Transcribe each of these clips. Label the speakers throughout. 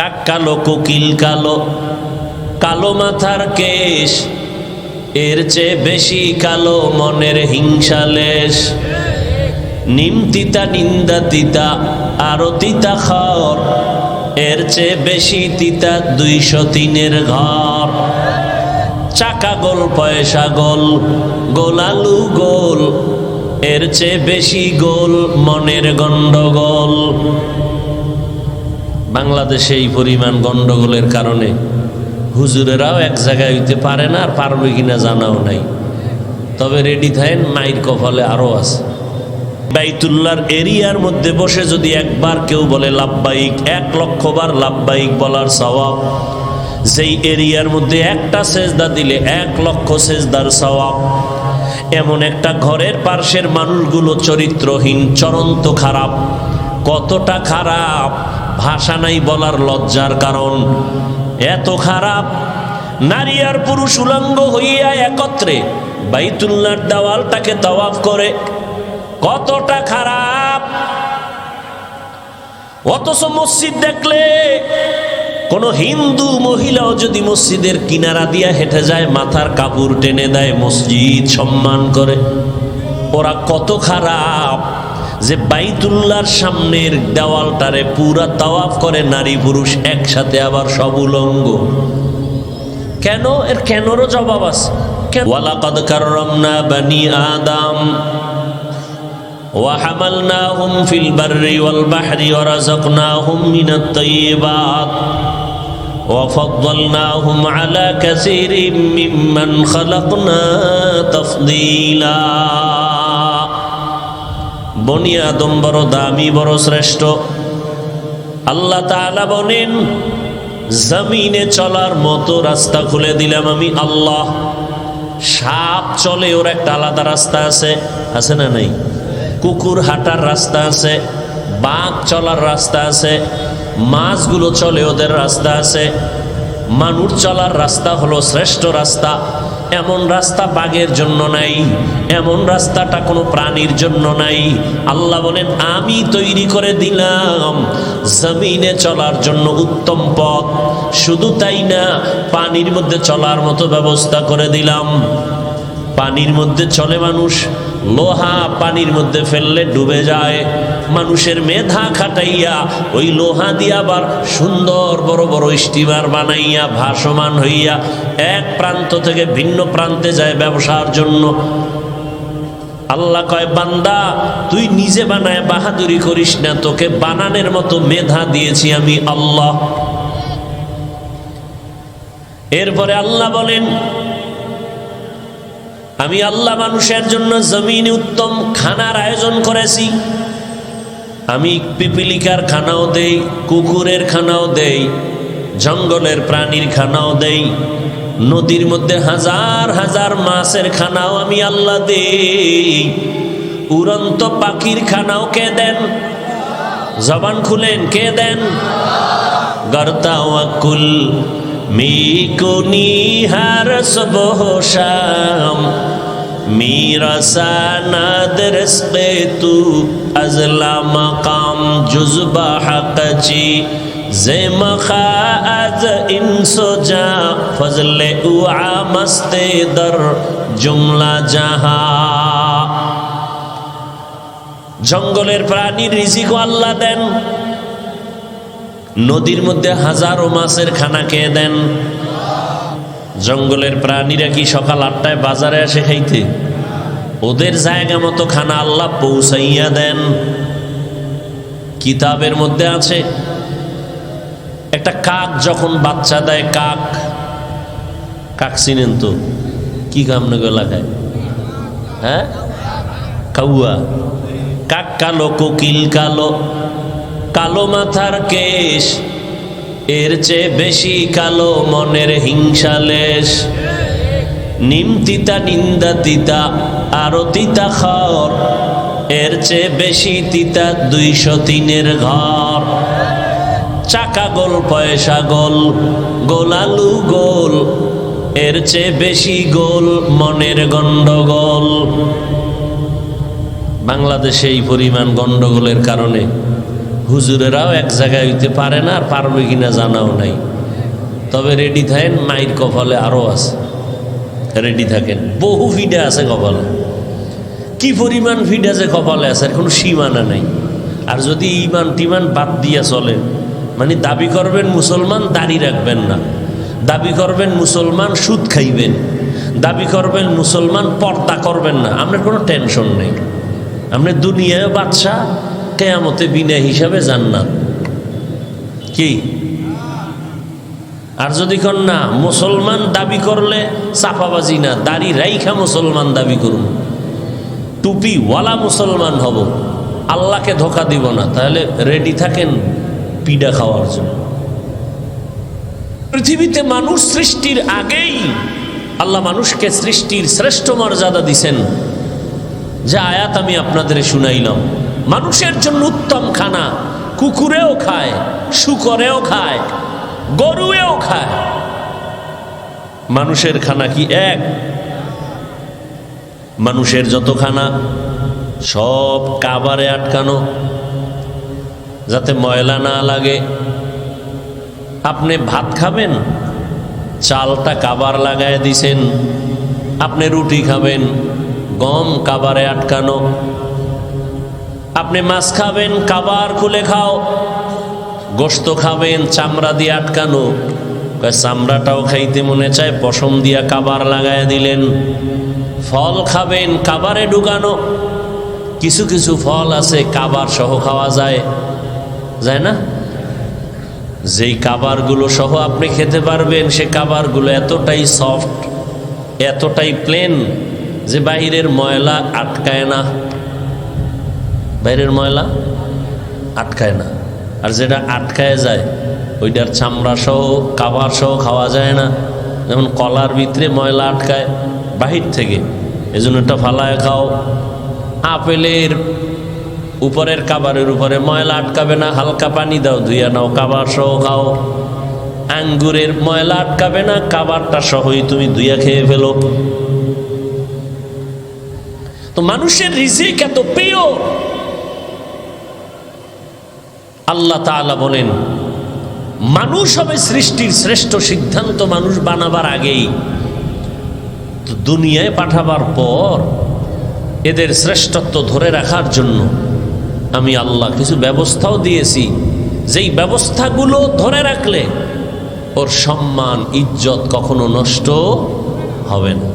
Speaker 1: কাক কালো, কোকিল কালো কালো মাথার কেশ, এর চেয়ে বেশি কালো মনের হিংসালেশ নিম তিতা, নিন্দা তিতা, আরও তিতা খর এর চেয়ে বেশি তিতা দুইশো তিনের ঘর। চাকা গোল, পয়সা গোল, গোলালু গোল, এর চেয়ে বেশি গোল মনের গন্ডগোল। বাংলাদেশে এই পরিমাণ গণ্ডগোলের কারণে হুজুরেরাও এক জায়গায় হইতে পারে না, আর পারবে কিনা জানাও নাই। তবে রেডি থাকেন মাইর কপালে আরও আছে। বাইতুল্লার এরিয়ার মধ্যে বসে যদি একবার কেউ বলে লাভবাহিক, এক লক্ষবার লাভবাহিক বলার স্বভাব যেই এরিয়ার মধ্যে একটা সেজদা দিলে এক লক্ষ সেজদার স্বভাব এমন একটা ঘরের পার্শ্বের মানুষগুলো চরিত্রহীন চরন্ত খারাপ, কতটা খারাপ? ভাষা নাই বলার লজ্জার কারণ। এত খারাপ, নারী আর পুরুষ উলঙ্গ হইয়া একত্রে বাইতুল্লার দেওয়ালটাকে তওয়াফ করে। কতটা খারাপ! অথচ মসজিদ দেখলে কোন হিন্দু মহিলাও যদি মসজিদের কিনারা দিয়া হেঁটে যায়, মাথার কাপড় টেনে দেয়, মসজিদ সম্মান করে। ওরা কত খারাপ! যে বাইতুল্লার সামনের দেওয়ালটারে পুরা তাওয়াফ করে নারী পুরুষ একসাথে আবার সব উলঙ্গ কেন এর কেনরও জবাব আছে ওয়ালাকাদ কাররামনা বানি আদম وحملناهم في البر والبحر ورزقناهم من الطيبات وفضلناهم على كثير ممن خلقنا تفضيلا বনি আদম বড় দামি, বড় শ্রেষ্ঠ। আল্লাহ তাআলা বলেন, জমিনে চলার মতো রাস্তা খুলে দিলাম আমি আল্লাহ। সাপ চলে, ওর একটা আলাদা রাস্তা আছে। আছে না নাই? কুকুর হাঁটার রাস্তা আছে, বাঘ চলার রাস্তা আছে, মাছগুলো চলে, ওদের রাস্তা আছে। মানুষ চলার রাস্তা হলো শ্রেষ্ঠ রাস্তা। এমন রাস্তা বাঘের জন্য নাই, এমন রাস্তাটা কোনো প্রাণীর জন্য নাই। আল্লাহ বলেন, আমি তৈরি করে দিলাম, জমিনে চলার জন্য উত্তম পথ। শুধু তাই না, পানির মধ্যে চলার মতো ব্যবস্থা করে দিলাম। পানির মধ্যে চলে মানুষ লোহা পানির মধ্যে ফেললে ডুবে যায়। মানুষের মেধা খাটাইয়া ওই লোহা দিয়া আবার সুন্দর বড় বড় স্টিমার বানাইয়া ভাসমান হইয়া এক প্রান্ত থেকে ভিন্ন প্রান্তে যায় ব্যবসার জন্য। আল্লাহ কয়, বান্দা, তুই নিজে বানায় বাহাদুরি করিস না। তোকে বানানের মতো মেধা দিয়েছি আমি আল্লাহ। এরপরে আল্লাহ বলেন আমি আল্লাহ মানুষের জন্য জমিনে উত্তম খানার আয়োজন করেছি। আমি পিপিলিকার খানাও দেই, কুকুরের খানাও দেই, জঙ্গলের প্রাণীর খানাও দেই, নদীর মধ্যে হাজার হাজার মাছের খানাও আমি আল্লাহ দেই। উড়ন্ত পাখির খানাও কে দেন? জবান খুলেন, কে দেন? গর্তাওয়াকুল মিকুনি হার সবহশাম মিরা সানাদ রিসকে জুজবা হকচি জেমখা আজ ইনসো জা, ফজলে উআ মস্তে জাহা। জঙ্গলের প্রাণী রিজিক আল্লাহ দেন। নদীর মধ্যে হাজারো মাছের খানা খেয়ে দেন। জঙ্গলের প্রাণীরা কি সকাল আটটায় বাজারে আসে খাইতে? ওদের জায়গা মতো খানা আল্লাহ পৌঁছাইয়া দেন। কিতাবের মধ্যে আছে, একটা কাক যখন বাচ্চা দেয়, কাক কাক চিনেন তো? কি কামনগর এলাকায় হ্যাঁ? কাউয়া। কাক কালো, কোকিল কালো। কালো মাথার কেশ, এর চেয়ে বেশি কালো মনের হিংসালেশ নিম তিতা, নিন্দা তিতা, আরও তিতা খর, এর চেয়ে বেশি তিতা দুইশো তিনের ঘর। চাকা গোল, পয়সা গোল, গোলালু গোল, এর চেয়ে বেশি গোল মনের গন্ডগোল। বাংলাদেশে এই পরিমাণ গন্ডগোলের কারণে হুজুরেরাও এক জায়গায় হইতে পারে না, আর পারবে কিনা জানাও নাই। তবে রেডি থাকেন, মায়ের কপালে আরও আছে। রেডি থাকেন। বহু ফিডে আছে কপালে। কি পরিমাণ ফিডে যে কপালে আছে, আর কোনো সীমানা নাই। আর যদি ইমান টিমান বাদ দিয়া চলে মানে দাবি করবেন মুসলমান, দাড়ি রাখবেন না। দাবি করবেন মুসলমান, সুদ খাইবেন। দাবি করবেন মুসলমান, পর্দা করবেন না। আপনার কোনো টেনশন নেই। আপনি দুনিয়ায় বাদশাহ কেয়ামতে বিনা হিসাবে জান্নাত। কি? আর যদি কন না মুসলমান দাবি করলে চাপাবাজি না, দাড়ি রাইখা মুসলমান দাবি করুন। টুপি ওয়ালা মুসলমান হব, আল্লাহকে ধোকা দিব না, তাহলে রেডি থাকেন পিডা খাওয়ার জন্য। পৃথিবীতে মানুষ সৃষ্টির আগেই, আল্লাহ মানুষকে সৃষ্টির শ্রেষ্ঠ মর্যাদা দিছেন। যে আয়াত আমি আপনাদের শুনাইলাম। মানুষের জন্য উত্তম খানা, কুকুরেও খায়, শুকরেও খায়, গরুয়েও খায়। মানুষের খানা কি এক? মানুষের যত খানা, সব কাবারে আটকানো, যাতে ময়লা না লাগে। আপনি ভাত খাবেন, চালটা কাবার লাগায় দিছেন, আপনি রুটি খাবেন, গম কাবারে আটকানো আপনি মাছ খাবেন, কাবার খুলে খাও গোস্ত খাবেন, চামড়া দিয়ে আটকানো। চামড়াটাও খাইতে মনে চায়, পশম দিয়া কাবার লাগায় দিলেন। ফল খাবেন, কাবারে ঢুকানো। কিছু কিছু ফল আছে, কাবার সহ খাওয়া যায়। যায় না? যেই কাবারগুলো সহ আপনি খেতে পারবেন, সে কাবারগুলো এতটাই সফট, এতটাই প্লেন যে বাহিরের ময়লা আটকায় না। বাইরের ময়লা আটকায় না। আর যেটা আটকায় যায়, ওইটার চামড়া সহ, কাবার সহ খাওয়া যায় না। যেমন কলার ভিতরে ময়লা আটকায়, বাহির থেকে। এজন্য এটা ফালায় খাও। আপেলের উপরের কাবারের উপরে ময়লা আটকাবে না। হালকা পানি দাও, ধুইয়া নাও, কাবার সহ খাও। আঙ্গুরের ময়লা আটকাবে না, কাবারটা সহই তুমি ধুইয়া খেয়ে ফেলো। তো মানুষের রিজিক এত প্রিয়। আল্লাহ তাআলা বলেন, মানুষ হবে সৃষ্টির শ্রেষ্ঠ সিদ্ধান্ত মানুষ বানাবার আগেই। তো দুনিয়ায় পাঠাবার পর এদের শ্রেষ্ঠত্ব ধরে রাখার জন্য আমি আল্লাহ কিছু ব্যবস্থাও দিয়েছি। যেই ব্যবস্থাগুলো ধরে রাখলে ওর সম্মান, ইজ্জত কখনো নষ্ট হবে না।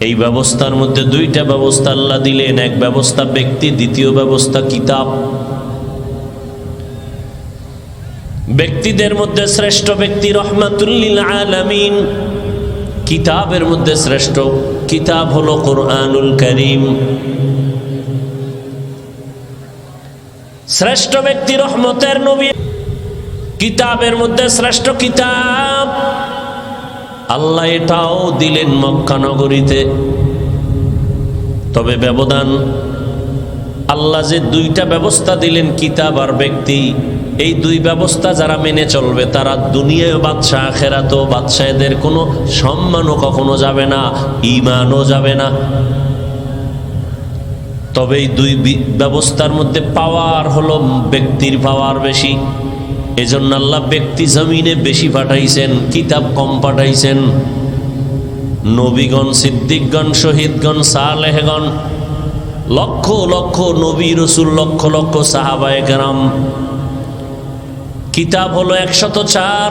Speaker 1: এই ব্যবস্থার মধ্যে দুইটা ব্যবস্থা আল্লাহ দিলেন, এক ব্যবস্থা ব্যক্তি, দ্বিতীয় ব্যবস্থা কিতাব। ব্যক্তিদের মধ্যে শ্রেষ্ঠ ব্যক্তি রহমাতুল্লিল আলামিন। কিতাবের মধ্যে শ্রেষ্ঠ কিতাব হলো কোরআনুল করিম। শ্রেষ্ঠ ব্যক্তি রহমতের নবী। কিতাবের মধ্যে শ্রেষ্ঠ কিতাব। আল্লাহ এটাও দিলেন মক্কা নগরীতে। তবে ব্যবধান, আল্লাহ যে দুইটা ব্যবস্থা দিলেন কিতাব আর ব্যক্তি। এই দুই ব্যবস্থা যারা মেনে চলবে, তারা দুনিয়ায় বাদশাহ খেরাতো বাদশাহেদের কোনো সম্মানও কখনো যাবে না ইমানও যাবে না। তবে এই দুই ব্যবস্থার মধ্যে পাওয়ার হলো ব্যক্তির পাওয়ার বেশি। এজন্য আল্লাহ ব্যক্তি জমিনে বেশি পাঠাইছেন, কিতাব কম পাঠাইছেন। নবীগণ, সিদ্দিকগণ, শহীদগণ, সালেহগণ, লক্ষ লক্ষ নবী রসুল, লক্ষ লক্ষ সাহাবায়ে কেরাম কিতাব হলো একশত চার।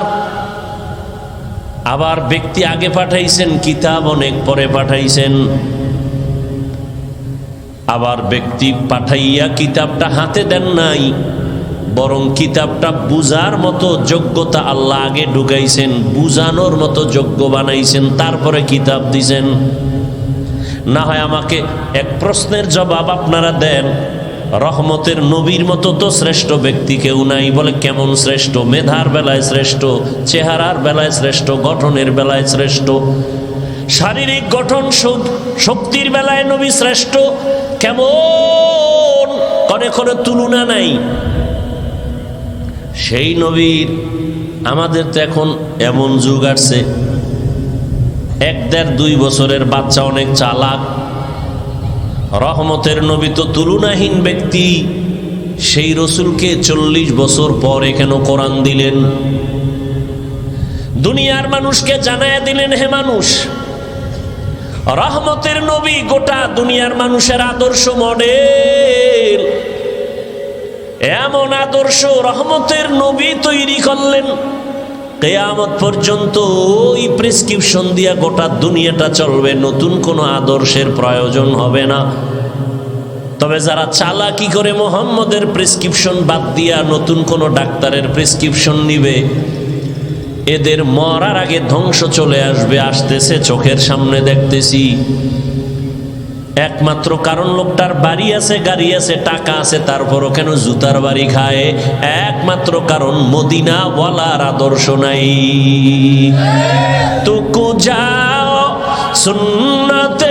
Speaker 1: আবার ব্যক্তি আগে পাঠাইছেন, কিতাব অনেক পরে পাঠাইছেন। আবার ব্যক্তি পাঠাইয়া কিতাবটা হাতে দেন নাই, বরং কিতাবটা বুজার মতো যোগ্যতা আল্লাহ আগে ঢুকাইছেন বুজানোর মতো যোগ্য বানাইছেন, তারপরে কিতাব দিছেন। না হয় আমাকে এক প্রশ্নের জবাব আপনারা দেন। রহমতের নবীর মতো তো শ্রেষ্ঠ ব্যক্তি কেউ নাই। বলে কেমন শ্রেষ্ঠ? মেধার বেলায় শ্রেষ্ঠ, চেহারার বেলায় শ্রেষ্ঠ, গঠনের বেলায় শ্রেষ্ঠ। শারীরিক গঠন শক্তির বেলায় নবী শ্রেষ্ঠ। কেমন? করে করে তুলনা নাই। সেই নবীর আমাদের তো এখন এমন যুগ আসছে। এক দেড় দুই বছরের বাচ্চা অনেক চালাক। রহমতের নবী তো তুলনাহীন ব্যক্তি। সেই রসুলকে চল্লিশ বছর পরে কেন কোরআন দিলেন? দুনিয়ার মানুষকে জানায় দিলেন, হে মানুষ, রহমতের নবী গোটা দুনিয়ার মানুষের আদর্শ মডেল। এমন আদর্শ রহমতের নবী তৈরি করলেন। কেয়ামত পর্যন্ত ওই প্রেসক্রিপশন দিয়া গোটা দুনিয়াটা চলবে, নতুন কোনো আদর্শের প্রয়োজন হবে না। তবে যারা চালাকি করে মোহাম্মদের প্রেসক্রিপশন বাদ দিয়া নতুন কোনো ডাক্তারের প্রেসক্রিপশন নিবে, এদের মরার আগে ধ্বংস চলে আসবে, আসতেছে চোখের সামনে দেখতেছি। একমাত্র কারণ লোকটার বাড়ি আছে গাড়ি আছে টাকা আছে তারপরও কেন জুতার বাড়ি খায়? একমাত্র কারণ মদিনা বলার আদর্শ নাই। তুকু যাও সুন্নতে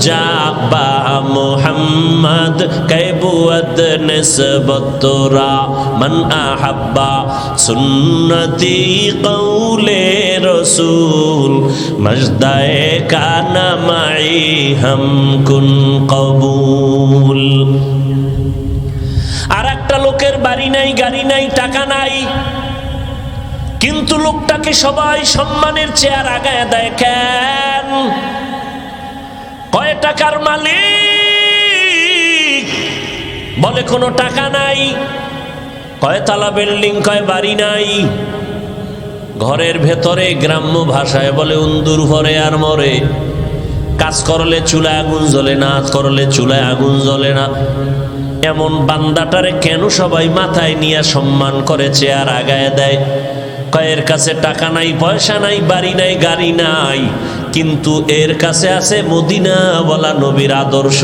Speaker 1: জাবা মোহাম্মদ কেবুয় নিসবতরা মন আহ্বা সুন্নতি কৌলে রসুল মজদায় কানমাই হম কুন কবুল। আর একটা লোকের বাড়ি নাই, গাড়ি নাই, টাকা নাই। কিন্তু লোকটাকে সবাই সম্মানের চেয়ার আগায় দেখেন কয় টাকার মালিক? বলে কোনো টাকা নাই। কয় তালা বিল্ডিং, কয় বাড়ি নাই। ঘরের ভেতরে গ্রাম্য ভাষায় বলে, উন্দুর ভরে আর মরে। কাজ করলে চুলায় আগুন জ্বলে না করলে চুলায় আগুন জ্বলে না। এমন বান্দাটারে কেন সবাই মাথায় নিয়ে সম্মান করে, চেয়ার আগায় দেয়? কয়ের কাছে টাকা নাই, পয়সা নাই, বাড়ি নাই, গাড়ি নাই। কিন্তু এর কাছে আছে মদিনা বলা নবীর আদর্শ।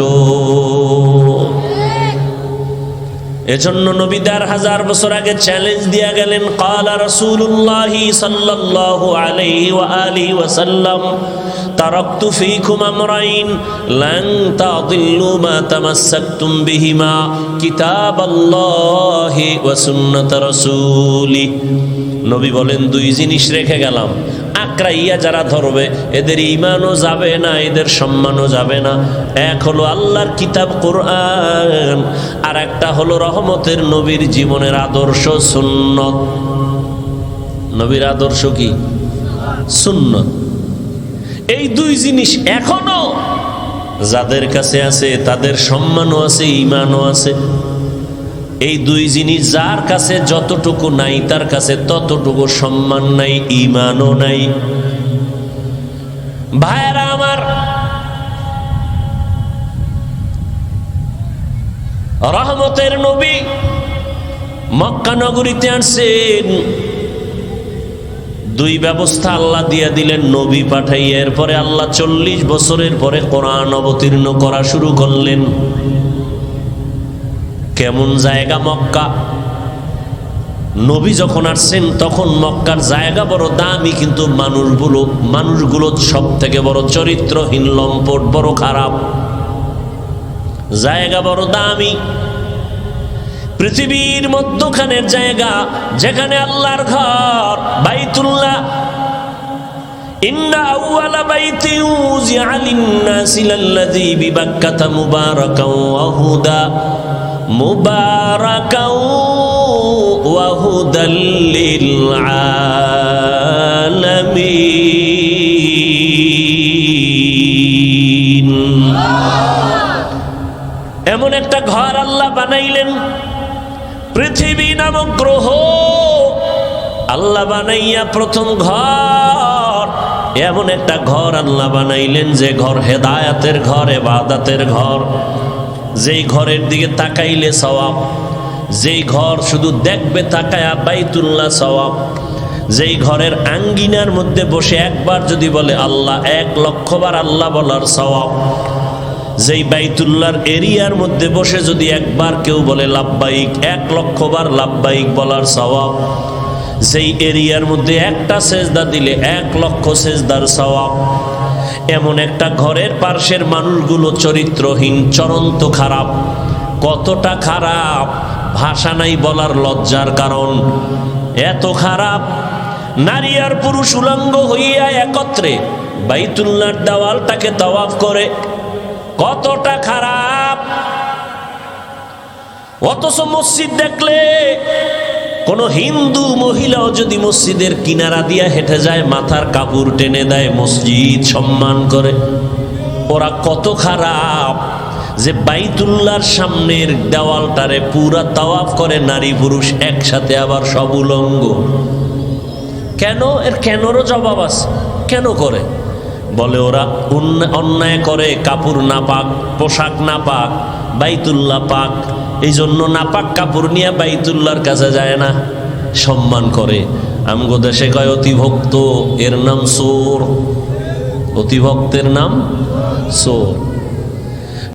Speaker 1: এজন্য নবীদার হাজার বছর আগে চ্যালেঞ্জ দিয়া গেলেন, কালা রসুল্লাহ সাল্লাহ আলি ওয়া আলি ওয়াসাল্লাম তারক্ত ফিকুম আমরাইন লাং তাদিল্লু বিহিমা, কিতাবাল্লাহি ওয়া সুন্নাত রাসূলি। নবী বলেন, দুই জিনিস রেখে গেলাম আক্রাইয়া যারা ধরবে, এদের ইমানও যাবে না, এদের সম্মানও যাবে না। এক হলো আল্লাহর কিতাব কোরআন আর একটা হলো রহমতের নবীর জীবনের আদর্শ সুন্নত। নবীর আদর্শ কি? সুন্নত। এই দুই জিনিস এখনও যাদের কাছে আছে, তাদের সম্মানও আছে ইমানও আছে। এই দুই জিনিস যার কাছে যতটুকু নাই, তার কাছে ততটুকু সম্মান নাই ইমানও নাই। ভাইরা আমার, রহমতের নবী মক্কা নগরীতে আসছেন দুই ব্যবস্থা আল্লাহ দিয়ে দিলেন, নবী পাঠাই এরপরে আল্লাহ চল্লিশ বছরের পরে কোরআন অবতীর্ণ করা শুরু করলেন। কেমন জায়গা মক্কা? নবী যখন আসছেন, তখন মক্কার জায়গা বড় দামি, কিন্তু মানুষগুলো মানুষগুলো সব থেকে বড় চরিত্রহীন, লম্পট বড় খারাপ। জায়গা বড় দামি। পৃথিবীর মধ্যখানের জায়গা, যেখানে আল্লাহর ঘর, বাইতুল্লাহ। ইন্না মুবারাকাও ওয়া হুদাল এমন একটা ঘর আল্লাহ বানাইলেন। পৃথিবী নামক গ্রহ। আল্লাহ বানাইয়া প্রথম ঘর। এমন একটা ঘর আল্লাহ বানাইলেন যে ঘর হেদায়াতের ঘর, এবাদাতের ঘর। যেই ঘরের দিকে তাকাইলে সওয়াব, যেই ঘর শুধু দেখবে তাকায়া বাইতুল্লাহ সওয়াব, যেই ঘরের আঙ্গিনার মধ্যে বসে একবার যদি বলে আল্লাহ, এক লক্ষবার আল্লাহ বলার সওয়াব, যেই বাইতুল্লার এরিয়ার মধ্যে বসে যদি একবার কেউ বলে লাভবাহিক এক লক্ষবার লাভবাহিক বলার সওয়াব, যেই এরিয়ার মধ্যে একটা সেজদা দিলে এক লক্ষ সেজদার সওয়াব এমন একটা ঘরের পার্শ্বের মানুষগুলো চরিত্রহীন, চরন্ত খারাপ। কতটা খারাপ? ভাষা নাই বলার লজ্জার কারণ। এত খারাপ? নারী আর পুরুষ উলঙ্গ হইয়া একত্রে বাইতুল্লাহর দেওয়ালটাকে তওয়াফ করে। কতটা খারাপ? অথচ মসজিদ দেখলে কোন হিন্দু মহিলাও যদি মসজিদের কিনারা দিয়া হেঁটে যায়, মাথার কাপড় টেনে দেয়, মসজিদ সম্মান করে। ওরা কত খারাপ যে বাইতুল্লার সামনের দেওয়ালটারে পুরা তাওয়াফ করে, নারী পুরুষ একসাথে আবার সব উলঙ্গ। কেন? এর কেনরও জবাব আছে। কেন করে? বলে ওরা অন্যায় করে, কাপড় না পাক, পোশাক না পাক, বাইতুল্লাহ পাক এই জন্য নাপাক কাপড় নিয়ে বাইতুল্লার কাছে যায় না। সম্মান করে। আমগো দেশে কয় অতিভক্ত, এর নাম সোর। অতিভক্তের নাম সোর।